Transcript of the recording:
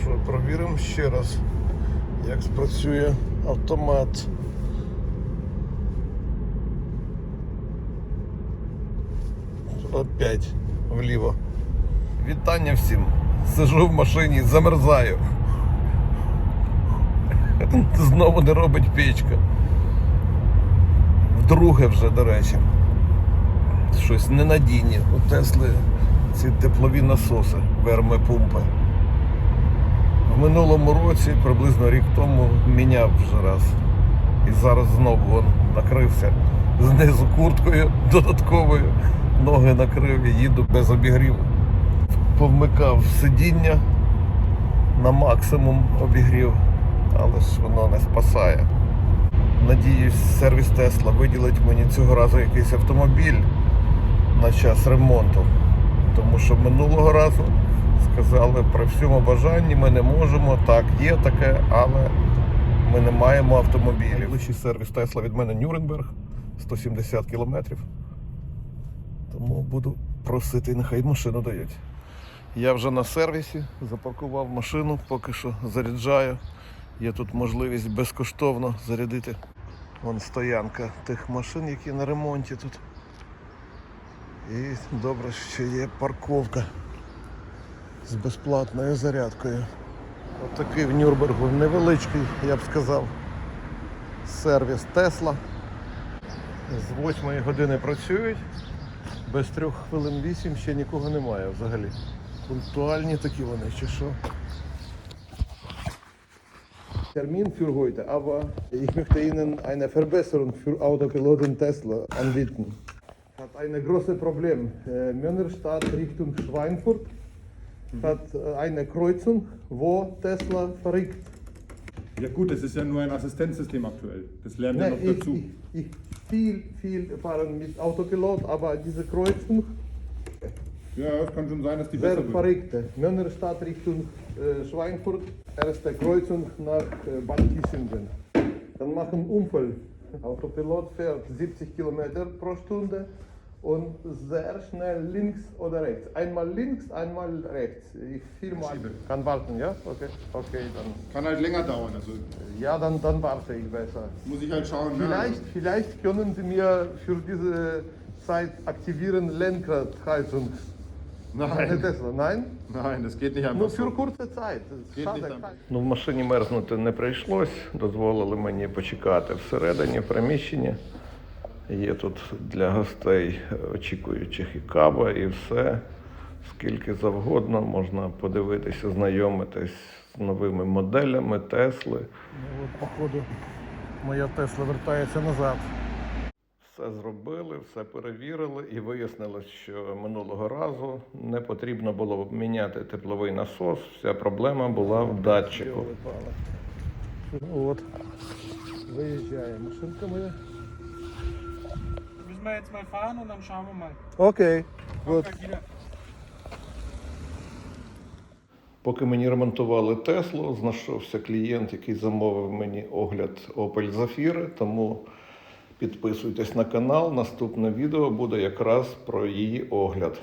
Що, провіримо ще раз, як спрацює автомат. Опять вліво. Вітання всім. Сижу в машині, замерзаю. Знову не робить печка. Вдруге вже, до речі. Щось ненадійні. У Тесли ці теплові насоси, вермипумпи. В минулому році, приблизно рік тому, міняв вже раз. І зараз знову он накрився знизу курткою додатковою. Ноги накрив і їду без обігріву. Повмикав сидіння на максимум обігрів, але ж воно не спасає. Надіюсь, сервіс Тесла виділить мені цього разу якийсь автомобіль на час ремонту. Тому що минулого разу сказали при всьому бажанні ми не можемо. Так, є таке, але ми не маємо автомобілів. Найближчий сервіс Тесла від мене Нюрнберг 170 кілометрів. Тому буду просити, нехай машину дають. Я вже на сервісі, запаркував машину, поки що заряджаю. Є тут можливість безкоштовно зарядити. Вон стоянка тих машин, які на ремонті тут. І добре, що є парковка з безплатною зарядкою. Отакий в Нюрнбергу невеличкий, я б сказав, сервіс Тесла. З 8 години працюють. Без трьох хвилин 8 ще нікого немає взагалі. Пунктуальні такі вони, чи що? Termin für heute, aber ich möchte Ihnen eine Verbesserung für Autopiloten Tesla anbieten. Hat ein großes Problem. Münnerstadt Richtung Schweinfurt hat äh, eine Kreuzung, wo Tesla verrückt. Ja gut, es ist ja nur ein Assistenzsystem aktuell. Das lernen wir Ne, noch ich, dazu. ich, ich viel, viel fahren mit Autopilot, aber diese Kreuzung Ja, es kann schon sein, dass die besser wird. verrückte. Münnerstadt Richtung äh, Schweinfurt, erste Kreuzung nach äh, Bad Kissingen. Dann machen Unfall. Autopilot fährt 70 Kilometer pro Stunde und sehr schnell links oder rechts. Einmal links, einmal rechts. Ich viermal. Schiebe. Kann warten, ja? Okay, okay, dann. Kann halt länger dauern. Also Ja, dann, dann warte ich besser. muss ich halt schauen. ne? Vielleicht, vielleicht können Sie mir für diese Zeit aktivieren Lenkradheizung. Nein. Tesla, nein? Nein, das geht nicht Ну, einfach für so. kurze Zeit. Geht Schade. nicht dann. Ну, в машині мерзнути не прийшлось. Дозволили мені почекати всередині в приміщенні. Є тут для гостей очікуючих і кава, і все. Скільки завгодно можна подивитися, знайомитись з новими моделями Тесли. Ну, от, походу, моя Тесла вертається назад. Все зробили, все перевірили і вияснилось, що минулого разу не потрібно було міняти тепловий насос. Вся проблема була в датчику. От. Виїжджає машинка моя. Müssen wir jetzt mal fahren und dann schauen wir mal. Okay, gut. Поки мені ремонтували Теслу, знайшовся клієнт, який замовив мені огляд Opel Zafira, тому підписуйтесь на канал. Наступне відео буде якраз про її огляд.